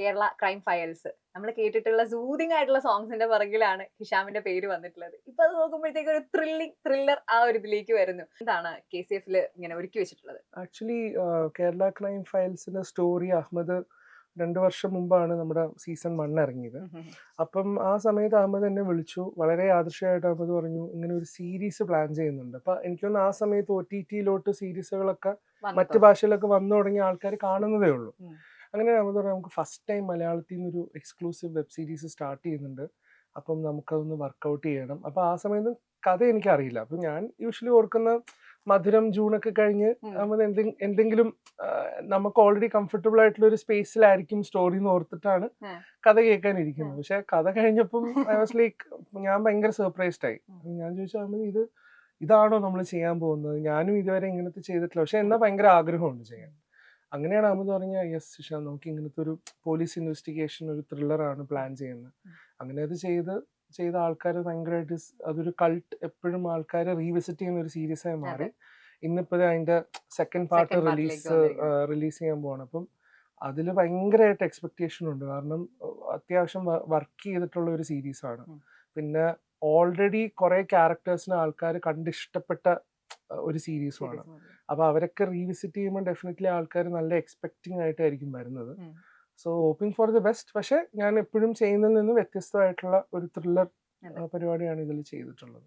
Kerala crime files നമ്മൾ കേട്ടിട്ടുള്ള soothing ആയിട്ടുള്ള സോങ്സിന്റെ പുറകിലാണ് ഹിഷാമിന്റെ പേര് വന്നിട്ടുള്ളത്. ഇപ്പൊ അത് നോക്കുമ്പോഴത്തേക്ക് ഒരു ത്രില്ലിംഗ് ത്രില്ലർ ആ ഒരു ഇതിലേക്ക് വരുന്നു. എന്താണ് കെ സി എഫിൽ ഇങ്ങനെ ഒരുക്കി വെച്ചിട്ടുള്ളത്? ആക്ച്വലി കേരള ക്രൈം ഫയൽസിന്റെ സ്റ്റോറി അഹമ്മദ് രണ്ടു വർഷം മുമ്പാണ് നമ്മുടെ സീസൺ വൺ ഇറങ്ങിയത്. അപ്പം ആ സമയത്ത് അഹമ്മദ് എന്നെ വിളിച്ചു. വളരെ ആദർശമായിട്ട് അഹമ്മദ് പറഞ്ഞു ഇങ്ങനെ ഒരു സീരീസ് പ്ലാൻ ചെയ്യുന്നുണ്ട്. അപ്പൊ എനിക്ക് തോന്നുന്നു ആ സമയത്ത് ഒ ടി ടിയിലോട്ട് സീരീസുകളൊക്കെ മറ്റു ഭാഷയിലൊക്കെ വന്നു തുടങ്ങിയ ആൾക്കാർ കാണുന്നതേ ഉള്ളൂ. അങ്ങനെ നമ്മൾ പറഞ്ഞു നമുക്ക് ഫസ്റ്റ് ടൈം മലയാളത്തിൽ നിന്നൊരു എക്സ്ക്ലൂസീവ് വെബ് സീരീസ് സ്റ്റാർട്ട് ചെയ്യുന്നുണ്ട്. അപ്പം നമുക്കതൊന്ന് വർക്കൗട്ട് ചെയ്യണം. അപ്പം ആ സമയത്ത് കഥ എനിക്കറിയില്ല. അപ്പം ഞാൻ യൂഷ്വലി ഓർക്കുന്ന മധുരം ജൂണൊക്കെ കഴിഞ്ഞ് നമ്മൾ എന്തെങ്കിലും എന്തെങ്കിലും നമുക്ക് ഓൾറെഡി കംഫർട്ടബിൾ ആയിട്ടുള്ള ഒരു സ്പേസിലായിരിക്കും സ്റ്റോറി എന്ന് ഓർത്തിട്ടാണ്. കഥ കേൾക്കാനിരിക്കുന്നത്. പക്ഷെ കഥ കഴിഞ്ഞപ്പം ഐ വാസ് ലൈക്ക് ഞാൻ ഭയങ്കര സർപ്രൈസ്ഡ് ആയി. ഞാൻ ചോദിച്ചാൽ ഇത് ഇതാണോ നമ്മൾ ചെയ്യാൻ പോകുന്നത്? ഞാനും ഇതുവരെ ഇങ്ങനത്തെ ചെയ്തിട്ടില്ല. പക്ഷെ എന്നാൽ ഭയങ്കര ആഗ്രഹമുണ്ട് ചെയ്യാൻ. അങ്ങനെയാണ് അഹമ്മദ് പറഞ്ഞ യെസ് ശിഷ നമുക്ക് ഇങ്ങനത്തെ ഒരു പോലീസ് ഇൻവെസ്റ്റിഗേഷൻ ഒരു ത്രില്ലറാണ് പ്ലാൻ ചെയ്യുന്നത്. അങ്ങനെ അത് ചെയ്ത് ചെയ്ത ആൾക്കാർ ഭയങ്കരമായിട്ട് അതൊരു കൾട്ട് എപ്പോഴും ആൾക്കാരെ റീവിസിറ്റ് ചെയ്യുന്ന ഒരു സീരീസ് ആയി മാറി. ഇന്നിപ്പോ അതിന്റെ അതിന്റെ സെക്കൻഡ് പാർട്ട് റിലീസ് റിലീസ് ചെയ്യാൻ പോവാണ്. അപ്പം അതിൽ ഭയങ്കരമായിട്ട് എക്സ്പെക്റ്റേഷൻ ഉണ്ട്. കാരണം അത്യാവശ്യം വർക്ക് ചെയ്തിട്ടുള്ള ഒരു സീരീസ് ആണ്. പിന്നെ ഓൾറെഡി കുറെ ക്യാരക്ടേഴ്സിന് ആൾക്കാർ കണ്ടിഷ്ടപ്പെട്ട ഒരു സീരീസുമാണ് അപ്പൊ അവരൊക്കെ റീവിസിറ്റ് ചെയ്യുമ്പോൾ ഡെഫിനറ്റ്ലി ആൾക്കാർ നല്ല എക്സ്പെക്ടിങ് ആയിട്ടായിരിക്കും വരുന്നത്. So hoping for the best പക്ഷെ ഞാൻ എപ്പോഴും ചെയ്യുന്നതിൽ നിന്ന് വ്യത്യസ്തമായിട്ടുള്ള ഒരു ത്രില്ലർ. പരിപാടിയാണ് ഇതിൽ ചെയ്തിട്ടുള്ളത്.